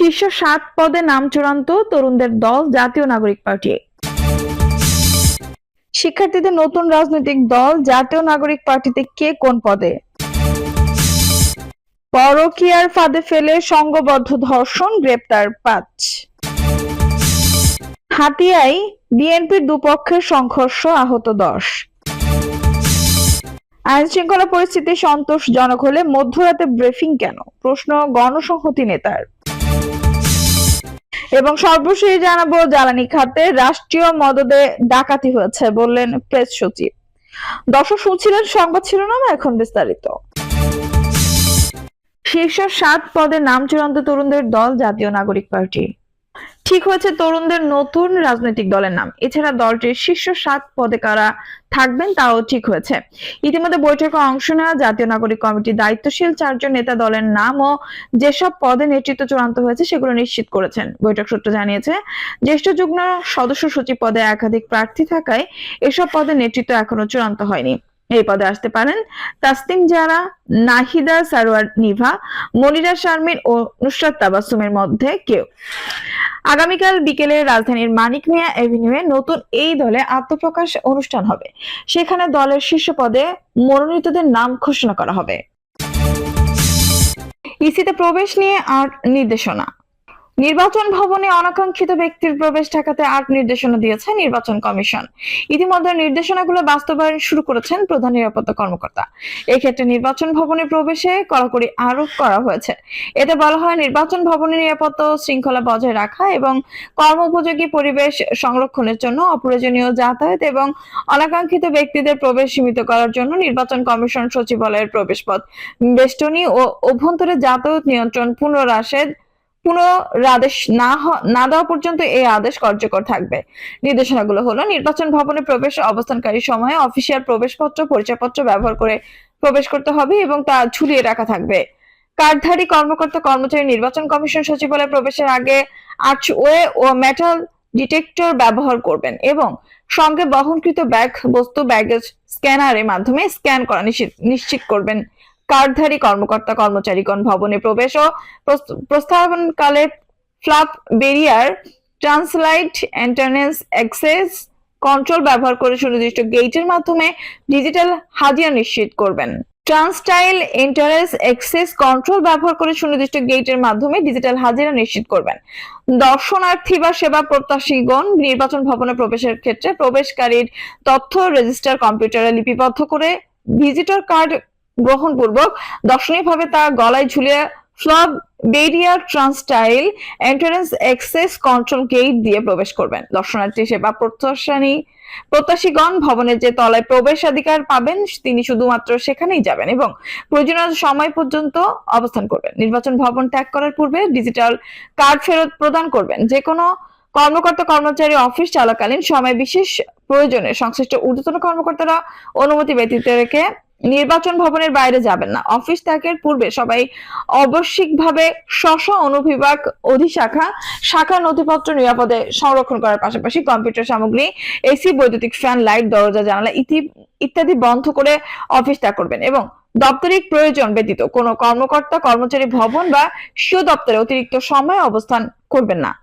শীর্ষ সাত পদে নাম চূড়ান্ত তরুণদের দল জাতীয় নাগরিক পার্টি। শিক্ষার্থীদের নতুন রাজনৈতিক দল জাতীয় নাগরিক পার্টিতে কে কোন পদে? পরকীয়ার ফাঁদে ফেলে সংঘবদ্ধ ধর্ষণ, গ্রেপ্তার পাঁচ। হাতিয়ায় বিএনপির দুপক্ষের সংঘর্ষ আহত দশ। আইন শৃঙ্খলা পরিস্থিতি সন্তোষজনক হলে মধ্যরাতে ব্রিফিং কেন? প্রশ্ন গণসংহতি নেতার। এবং সর্বশেষ জানাব, জ্বালানি খাতে রাষ্ট্রীয় মদদে ডাকাতি হয়েছে বললেন প্রেস সচিব। দর্শক, শুনছিলেন সংবাদ শিরোনাম, এখন বিস্তারিত। শীর্ষ সাত পদে নাম চূড়ান্ত তরুণদের দল জাতীয় নাগরিক পার্টি। ঠিক হয়েছে তরুণদের নতুন রাজনৈতিক দলের নাম। এছাড়া দলটির শীর্ষ সাত পদে কারা থাকবেন তাও ঠিক হয়েছে। ইতিমধ্যে বৈঠকে অংশ নেওয়া জাতীয় নাগরিক কমিটির দায়িত্বশীল চারজন নেতা দলের নাম ও যেসব পদে নেতৃত্ব চূড়ান্ত হয়েছে সেগুলো নিশ্চিত করেছেন। বৈঠক সূত্র জানিয়েছে, জ্যেষ্ঠ যুগ্ম সদস্য সচিব পদে একাধিক প্রার্থী থাকায় এসব পদে নেতৃত্ব এখনও চূড়ান্ত হয়নি। এই পদে আসতে পারেন। তাসতিম জারা নাহিদা, সারোয়ার, নিভা, মনিরা শারমিন ও নুসরাত তাবাসুমের মধ্যে কেউ। আগামীকাল বিকেলে রাজধানীর মানিক মিয়া এভিনিউয়ে নতুন এই দলে আত্মপ্রকাশ অনুষ্ঠান হবে। সেখানে দলের শীর্ষ পদে মনোনীতদের নাম ঘোষণা করা হবে। ইসিতে প্রবেশ নিয়ে আর নির্দেশনা। নির্বাচন ভবনে অনাকাঙ্ক্ষিত ব্যক্তির প্রবেশ ঠেকাতে আট নির্দেশনা দিয়েছে নির্বাচন কমিশন। ইতিমধ্যে নির্দেশনাগুলো বাস্তবায়ন শুরু করেছেন প্রধান নিরাপত্তা কর্মকর্তা। এক্ষেত্রে নির্বাচন ভবনে প্রবেশে কড়াকড়ি আরোপ করা হয়েছে। এতে বলা হয়, নির্বাচন ভবনে নিরাপত্তা শৃঙ্খলা বজায় রাখা এবং কর্মোপযোগী পরিবেশ সংরক্ষণের জন্য অপ্রয়োজনীয় যাতায়াত এবং অনাকাঙ্ক্ষিত ব্যক্তিদের প্রবেশ সীমিত করার জন্য নির্বাচন কমিশন সচিবালয়ের প্রবেশপথ, বেষ্টনী ও অভ্যন্তরে যাতায়াত নিয়ন্ত্রণ পুনরাসের পুনরাদেশ না না দেওয়া পর্যন্ত এই আদেশ কার্যকর থাকবে। নির্দেশনাগুলো হলো, নির্বাচন ভবনে প্রবেশ অবস্থানকারী সময়ে অফিসিয়াল প্রবেশপত্র, পরিচয়পত্র ব্যবহার করে প্রবেশ করতে হবে এবং তা ঝুলিয়ে রাখা থাকবে। কার্ডধারী কর্মকর্তা, কর্মচারী নির্বাচন কমিশন সচিবালয়ে প্রবেশের আগে আর্চওয়ে ও মেটাল ডিটেক্টর ব্যবহার করবেন এবং সঙ্গে বহনকৃত ব্যাগ, বস্তু, ব্যাগেজ স্ক্যানারের মাধ্যমে স্ক্যান করা নিশ্চিত নিশ্চিত করবেন। কার্ডধারী কর্মকর্তা কর্মচারীগণ ভবনে প্রবেশ ও প্রস- প্রস্তাবনকালে ফ্লাপ বেরিয়ার ট্রান্সলাইট এন্টারনেন্স অ্যাক্সেস, কন্ট্রোল ব্যবহার করে সুনির্দিষ্ট গেটের মাধ্যমে ডিজিটাল হাজিরা নিশ্চিত করবেন। ট্রান্সটাইল ইন্টারেস অ্যাক্সেস কন্ট্রোল ব্যবহার করে সুনির্দিষ্ট গেটের মাধ্যমে ডিজিটাল হাজিরা নিশ্চিত করবেন। দর্শনার্থী বা সেবা প্রত্যাশীগণ নির্বাচন ভবনে প্রবেশের ক্ষেত্রে প্রবেশকারীর তথ্য রেজিস্টার কম্পিউটারে লিপিবদ্ধ করে ভিজিটর কার্ড গ্রহণপূর্বক দর্শনীয়ভাবে তা গলায় ঝুলিয়ে flap barrier turnstile entrance access control gate দিয়ে প্রবেশ করবেন। দর্শনার্থী সেবা প্রত্যাশানী প্রত্যাশীগণ ভবনের যে তলায় প্রবেশাধিকার পাবেন, তিনি শুধুমাত্র সেখানেই যাবেন এবং প্রয়োজনীয় সময় পর্যন্ত অবস্থান করবেন। নির্বাচন ভবন ত্যাগ করার পূর্বে ডিজিটাল কার্ড ফেরত প্রদান করবেন। যে কোনো কর্মকর্তা, কর্মচারী, অফিস চলাকালীন সময় বিশেষ প্রয়োজনে সংশ্লিষ্ট ঊর্ধ্বতন কর্মকর্তারা অনুমতি ব্যতীত রেখে নির্বাচন ভবনের বাইরে যাবেন না। অফিস ত্যাগের পূর্বে সবাই আবশ্যিকভাবে স্ব অনুবিভাগ অধিশাখা, শাখা নথিপত্র নিরাপদে সংরক্ষণ করার পাশাপাশি কম্পিউটার সামগ্রী, এসি, বৈদ্যুতিক ফ্যান, লাইট, দরজা, জানালা ইতি- ইত্যাদি বন্ধ করে অফিস ত্যাগ করবেন এবং দাপ্তরিক প্রয়োজন ব্যতীত কোনো কর্মকর্তা, কর্মচারী ভবন বা স্বীয় দপ্তরে অতিরিক্ত সময় অবস্থান করবেন না।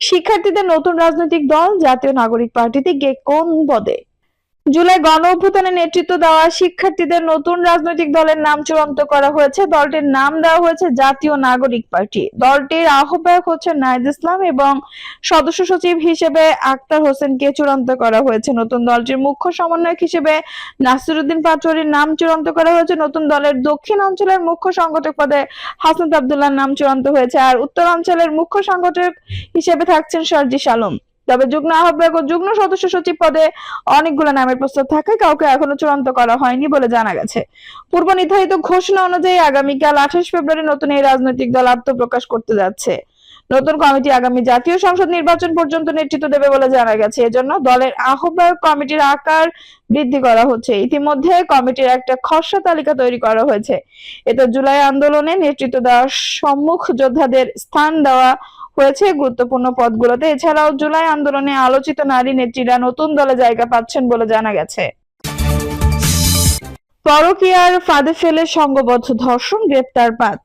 শিক্ষার্থীদের নতুন রাজনৈতিক দল, জাতীয় নাগরিক পার্টিতে গিয়ে কোন পদে জুলাই গণ অভ্যুত্থানে নেতৃত্ব দেওয়া শিক্ষার্থীদের নতুন রাজনৈতিক দলের নাম চূড়ান্ত করা হয়েছে। দলটির নাম দেওয়া হয়েছে জাতীয় নাগরিক পার্টি। দলটির আহ্বায়ক হচ্ছে নাইদ ইসলাম এবং সদস্য সচিব হিসেবে আক্তার হোসেনকে চূড়ান্ত করা হয়েছে। নতুন দলটির মুখ্য সমন্বয়ক হিসেবে নাসিরুদ্দিন পাটোয়ারির নাম চূড়ান্ত করা হয়েছে। নতুন দলের দক্ষিণ অঞ্চলের মুখ্য সংগঠক পদে হাসনাত আবদুল্লাহর নাম চূড়ান্ত হয়েছে। আর উত্তর অঞ্চলের মুখ্য সংগঠক হিসেবে থাকছেন সরজিস আলম। তবে যুগ্ম আহ্বায়ক ও যুগ্ম সদস্য সচিব পদে অনেকগুলো নামের প্রস্তাব থাকায় কাউকে এখনও চূড়ান্ত করা হয়নি বলে জানা গেছে। পূর্ব নির্ধারিত ঘোষণা অনুযায়ী আগামীকাল আঠাশ ফেব্রুয়ারি নতুন এই রাজনৈতিক দল আত্মপ্রকাশ করতে যাচ্ছে। নতুন কমিটি আগামী জাতীয় সংসদ নির্বাচন পর্যন্ত নেতৃত্ব দেবে বলে জানা গেছে। এজন্য দলের আহ্বায়ক কমিটির আকার বৃদ্ধি করা হচ্ছে। ইতিমধ্যে কমিটির একটা খসড়া তালিকা তৈরি করা হয়েছে। এতে জুলাই আন্দোলনে নেতৃত্ব দেওয়া সম্মুখ যোদ্ধাদের স্থান দেওয়া হয়েছে গুরুত্বপূর্ণ পদগুলোতে। এছাড়াও জুলাই আন্দোলনে আলোচিত নারী নেত্রীরা নতুন দলে জায়গা পাচ্ছেন বলে জানা গেছে। পরকীয়ার ফাঁদে ফেলে সংঘবদ্ধ ধর্ষণ, গ্রেপ্তার পাঁচ।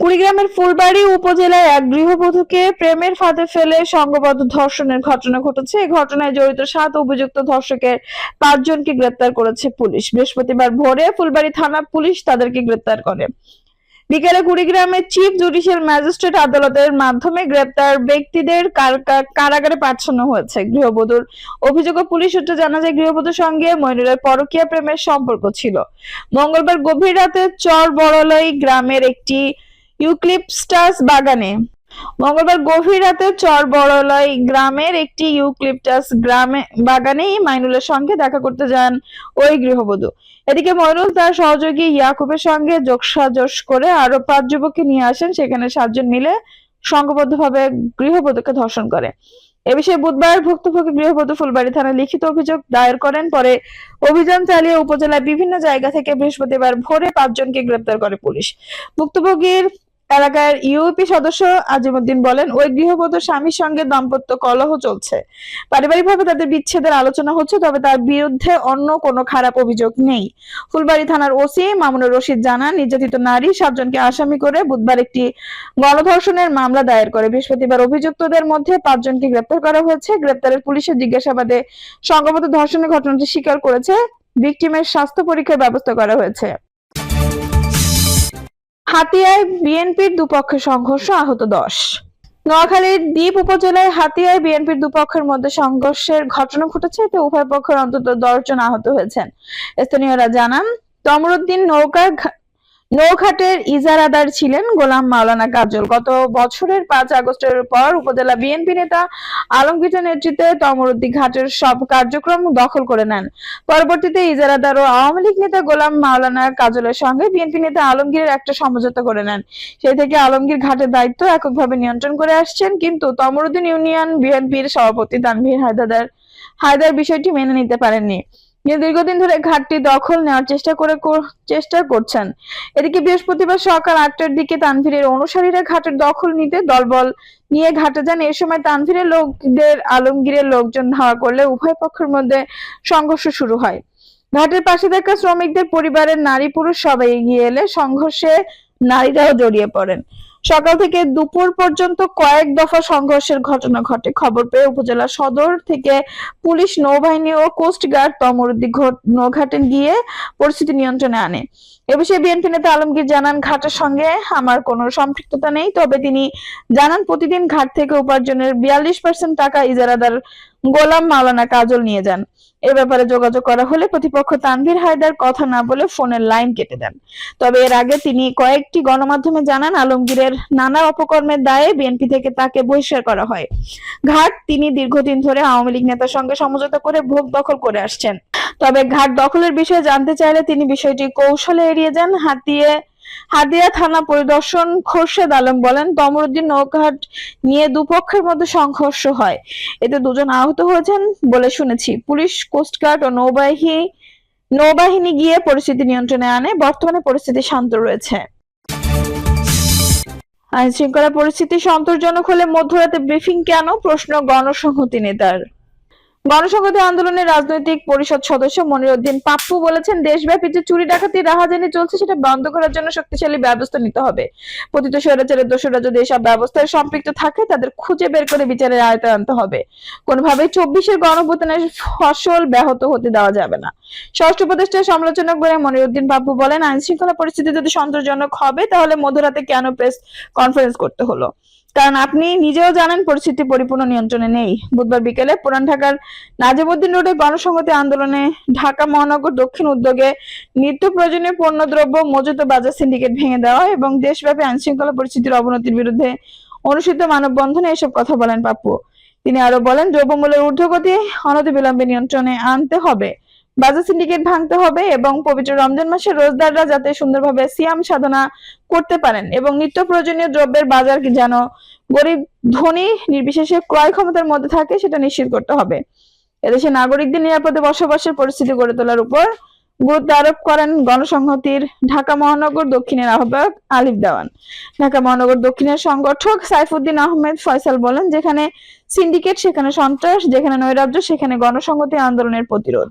কুড়িগ্রামের ফুলবাড়ি উপজেলায় এক গৃহবধূকে প্রেমের ফাঁদে ফেলে সংঘবদ্ধ ধর্ষণের ঘটনা ঘটেছে। এই ঘটনায় জড়িত সাত অভিযুক্ত ধর্ষকের পাঁচজনকে গ্রেপ্তার করেছে পুলিশ। বৃহস্পতিবার ভোরে ফুলবাড়ি থানা পুলিশ তাদেরকে গ্রেপ্তার করে। বিকেলে কুড়িগ্রামের চিফ জুডিশিয়াল ম্যাজিস্ট্রেট আদালতের মাধ্যমে গ্রেপ্তার ব্যক্তিদের কার- কার- কারাগারে পাঠানো হয়েছে। গৃহবধূর অভিযোগে পুলিশ সূত্রে জানা যায়, গৃহবধূর সঙ্গে ময়নুরের পরকীয়া প্রেমের সম্পর্ক ছিল। মঙ্গলবার গভীর রাতে চর বড়লাই গ্রামের একটি ইউক্লিপস্টাস বাগানে মঙ্গলবার গভীর রাতে চর বড়লই গ্রামের একটি ইউক্লিপটাস গ্রামে বাগানেই মাইনুলের সঙ্গে দেখা করতে যান ওই গৃহবধূ। এদিকে মইনুল তার সহযোগী ইয়াকুবের সঙ্গে যোগসাজশ করে আরও পাঁচ যুবককে নিয়ে আসেন, সেখানে সাতজন মিলে সংঘবদ্ধভাবে গৃহবধূকে ধর্ষণ করে। এ বিষয়ে বুধবার ভুক্তভোগী গৃহবধূ ফুলবাড়ি থানায় লিখিত অভিযোগ দায়ের করেন। পরে অভিযান চালিয়ে উপজেলার বিভিন্ন জায়গা থেকে বৃহস্পতিবার ভোরে পাঁচজনকে গ্রেপ্তার করে পুলিশ। ভুক্তভোগীর এলাকার ইউপি সদস্য আজিমুদ্দিন বলেন, ওই গৃহবধূ স্বামীর সঙ্গে দাম্পত্য কলহ চলছে। পারিবারিকভাবে তাদের বিচ্ছেদের আলোচনা হচ্ছে, তবে তার বিরুদ্ধে অন্য কোনো খারাপ অভিযোগ নেই। ফুলবাড়ি থানার ওসি মামুনুর রশিদ জানান, নির্যাতিত নারী সাতজনকে আসামি করে বুধবার একটি গণধর্ষণের মামলা দায়ের করে। বৃহস্পতিবার অভিযুক্তদের মধ্যে পাঁচজনকে গ্রেপ্তার করা হয়েছে। গ্রেপ্তারের পুলিশের জিজ্ঞাসাবাদে সংঘবদ্ধ ধর্ষণের ঘটনাটি স্বীকার করেছে, ভিকটিমের স্বাস্থ্য পরীক্ষার ব্যবস্থা করা হয়েছে। হাতিয়ায় বিএনপির দুপক্ষের সংঘর্ষ আহত দশ। নোয়াখালীর দ্বীপ উপজেলায় হাতিয়ায় বিএনপির দুপক্ষের মধ্যে সংঘর্ষের ঘটনা ঘটেছে, এতে উভয় পক্ষের অন্তত দশ আহত হয়েছেন। স্থানীয়রা জানান, তমরুদ্দিন নৌকা নৌঘাটের ইজারাদার ছিলেন গোলাম মাওলানা কাজল। গত বছরের পাঁচ আগস্টের পর উপজেলা বিএনপি নেতা আলমগীরের নেতৃত্বে তমরুদ্দি ঘাটের সব কার্যক্রম দখল করে নেন। পরবর্তীতে ইজারাদার ও আওয়ামী লীগ নেতা গোলাম মাওলানা কাজলের সঙ্গে বিএনপি নেতা আলমগীরের একটা সমঝোতা করে নেন। সেই থেকে আলমগীর ঘাটের দায়িত্ব এককভাবে নিয়ন্ত্রণ করে আসছেন, কিন্তু তমরুদ্দিন ইউনিয়ন বিএনপির সভাপতি তানভীর হায়দার হায়দার বিষয়টি মেনে নিতে পারেননি। দীর্ঘদিন ধরে ঘাটটি দখল নেওয়ার চেষ্টা করে চেষ্টা করছেন। এদিকে বৃহস্পতিবার সকাল আটটার দিকে তানভীরের অনুসারীরা ঘাটের দখল নিতে দলবল নিয়ে ঘাটে যান। এ সময় তানভীরের লোকদের আলমগীরের লোকজন ধাওয়া করলে উভয় পক্ষের মধ্যে সংঘর্ষ শুরু হয়। ঘাটের পাশে থাকা শ্রমিকদের, পরিবারের নারী পুরুষ সবাই এগিয়ে এলে সংঘর্ষে নারীরাও জড়িয়ে পড়েন। সকাল থেকে দুপুর পর্যন্ত কয়েক দফা সংঘর্ষের ঘটনা ঘটে। খবর পেয়ে উপজেলা সদর থেকে পুলিশ নৌবাহিনী ও কোস্টগার্ড তমরুদ্দি ঘট- নৌঘাটে গিয়ে পরিস্থিতি নিয়ন্ত্রণে আনে। এ বিষয়ে বিএনপি নেতা আলমগীর জানান, ঘাটের সঙ্গে আমার সম্পৃক্ততা নেই। তবে তিনি জানান, প্রতিদিন ঘাট থেকে উপার্জনের বিয়াল্লিশ পার্সেন্ট টাকা ইজারাদার গোলাম মাওলানা কাজল নিয়ে যান। এ ব্যাপারে যোগাযোগ করা হলে প্রতিপক্ষ তানভীর হায়দার কথা না বলে ফোনের লাইন কেটে দেন। তবে এর আগে তিনি কয়েকটি গণমাধ্যমে জানান, আলমগীরের নানা অপকর্মের দায়ে বিএনপি থেকে তাকে বহিষ্কার করা হয়। ঘাট তিনি দীর্ঘদিন ধরে আওয়ামী লীগ নেতার সঙ্গে সমঝোতা করে ভোগ দখল করে আসছেন। তবে ঘাট দখলের বিষয়ে জানতে চাইলে তিনি বিষয়টি কৌশলে এড়িয়ে যান হাতিয়ে, হাতিয়া থানা পরিদর্শন খোরশেদ আলম বলেন, তমরুদ্দিন নৌঘাট নিয়ে দুপক্ষের মধ্যে সংঘর্ষ হয়। এতে দুজন আহত হয়েছেন বলে শুনেছি। পুলিশ, কোস্টগার্ড ও নৌবাহিনী নৌবাহিনী গিয়ে পরিস্থিতি নিয়ন্ত্রণে আনে। বর্তমানে পরিস্থিতি শান্ত রয়েছে। আইন শৃঙ্খলা পরিস্থিতি সন্তোষজনক হলে মধ্যরাতে ব্রিফিং কেন? প্রশ্ন গণসংহতি নেতার। গণসংহতি আন্দোলনের রাজনৈতিক পরিষদ সদস্য মনিরুদ্দিন পাপ্পু বলেছেন, দেশব্যাপী যে চুরি ডাকাতি রাহাজানি চলছে, সেটা বন্ধ করার জন্য শক্তিশালী ব্যবস্থা নিতে হবে। পতিত স্বৈরাচারের দোষরা যদি এসব ব্যবস্থায় সম্পৃক্ত থাকে, তাদের খুঁজে বের করে বিচারের আয়তায় আনতে হবে। কোনোভাবে চব্বিশের গণভোটনের ফসল ব্যাহত হতে দেওয়া যাবে না। ষষ্ঠ উপদেষ্টার সমালোচনা করে মনিরুদ্দিন পাপ্পু বলেন আইন শৃঙ্খলা পরিস্থিতি যদি সন্তোষজনক হবে, তাহলে মধ্যরাতে কেন প্রেস কনফারেন্স করতে হলো? কারণ আপনি নিজেও জানেন পরিস্থিতি পরিপূর্ণ নিয়ন্ত্রণে নেই। বুধবার বিকেলে পুরান ঢাকার নাজিমুদ্দিন রোডে গণসংহতি আন্দোলনে ঢাকা মহানগর দক্ষিণ উদ্যোগে নিত্য প্রয়োজনীয় পণ্যদ্রব্য, মজুত বাজার সিন্ডিকেট ভেঙে দেওয়া এবং দেশব্যাপী আইন শৃঙ্খলা পরিস্থিতির অবনতির বিরুদ্ধে অনুষ্ঠিত মানববন্ধনে এসব কথা বলেন পাপ্পু। তিনি আরও বলেন, দ্রব্যমূল্যের ঊর্ধ্বগতি অনতি অনতিবিলম্বে নিয়ন্ত্রণে আনতে হবে। বাজার সিন্ডিকেট ভাঙতে হবে এবং পবিত্র রমজান মাসে রোজদাররা যাতে সুন্দরভাবে সিয়াম সাধনা করতে পারেন এবং নিত্য প্রয়োজনীয় দ্রব্যের বাজার যেন গরিব ধনী নির্বিশেষে ক্রয় ক্ষমতার মধ্যে থাকে সেটা নিশ্চিত করতে হবে। এদেশে নাগরিকদের নিরাপদে বসবাসের পরিস্থিতি গড়ে তোলার উপর গুরুত্ব আরোপ করেন গণসংহতির ঢাকা মহানগর দক্ষিণের আহ্বায়ক আলিফ দেওয়ান। ঢাকা মহানগর দক্ষিণের সংগঠক সাইফুদ্দিন আহমেদ ফয়সাল বলেন, যেখানে সিন্ডিকেট, সেখানে সন্ত্রাস, যেখানে নৈরাজ্য, সেখানে গণসংহতি আন্দোলনের প্রতিরোধ।